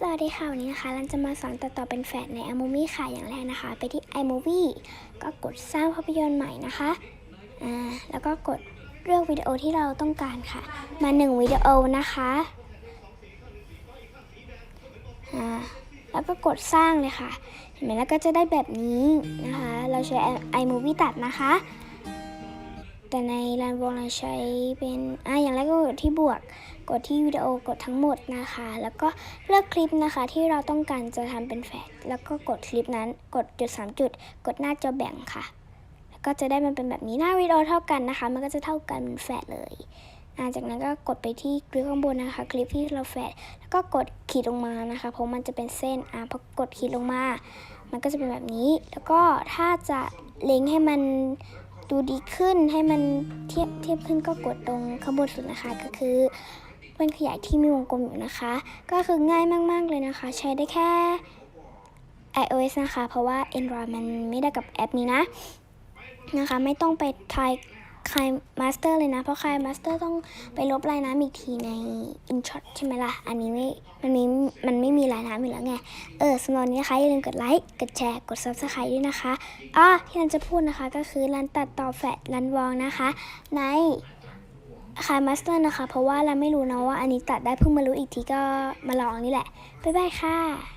สวัสดีค่ะวันนี้นะคะเราจะมาสอนตัดต่อเป็นแฟลชใน iMovie ค่ะอย่างแรกนะคะ ไปที่ iMovie ก็กดสร้างภาพยนตร์ใหม่นะคะอ่าแล้วก็กดเลือกวิดีโอที่เราต้องการค่ะ มาหนึ่งวิดีโอนะคะอ่าแล้วก็กดสร้างเลยค่ะ เห็นไหมแล้วก็จะได้แบบนี้นะคะ เราใช้ iMovie ตัดนะคะ แต่ในรันวงเราใช้เป็นอะอย่างแรกก็กดที่บวก กดที่วิดีโอกดทั้งหมดนะคะ แล้วก็เลือกคลิปนะคะที่เราต้องการจะทำเป็นแฟลชแล้วก็กดคลิปนั้น กดจุดสามจุด กดหน้าจอแบ่งค่ะ แล้วก็จะได้มันเป็นแบบนี้หน้าวิดีโอเท่ากันนะคะ มันก็จะเท่ากันเป็นแฟลชเลยอ่าจากนั้นก็กดไปที่คลิปข้างบนนะคะ คลิปที่เราแฟลแล้วก็กดขีดลงมานะคะ เพราะมันจะเป็นเส้นอ่าพอกดขีดลงมา มันก็จะเป็นแบบนี้ แล้วก็ถ้าจะเล็งให้มันดูดีขึ้นให้มันเทียบเทียบขึ้นก็กดตรงข้างบนสุดนะคะก็คือ เป็นขยายที่มีวงกลมอยู่นะคะ ก็คือง่ายมาก ๆ เลยนะคะ ใช้ได้แค่ iOS นะคะ เพราะว่า Android มันไม่ได้กับแอปนี้นะ นะคะ ไม่ต้องไปคลายคลายมาสเตอร์เลยนะ เพราะคลายมาสเตอร์ต้องไปลบลายน้ำอีกทีใน InShot ใช่ไหมล่ะ อันนี้ไม่มันมีมันไม่มีลายน้ำอยู่แล้วไง เออสำหรับนี้นะคะ อย่าลืมกดไลค์ กดแชร์ กด Subscribe ด้วยนะคะ อะที่รันจะพูดนะคะก็คือรันตัดต่อแฟลรันวองนะคะ ใน คายมาสเตอร์นะคะ เพราะว่าเราไม่รู้นะว่าอันนี้ตัดได้เพิ่งมารู้อีกทีก็มาลองนี่แหละ บ๊ายบายค่ะ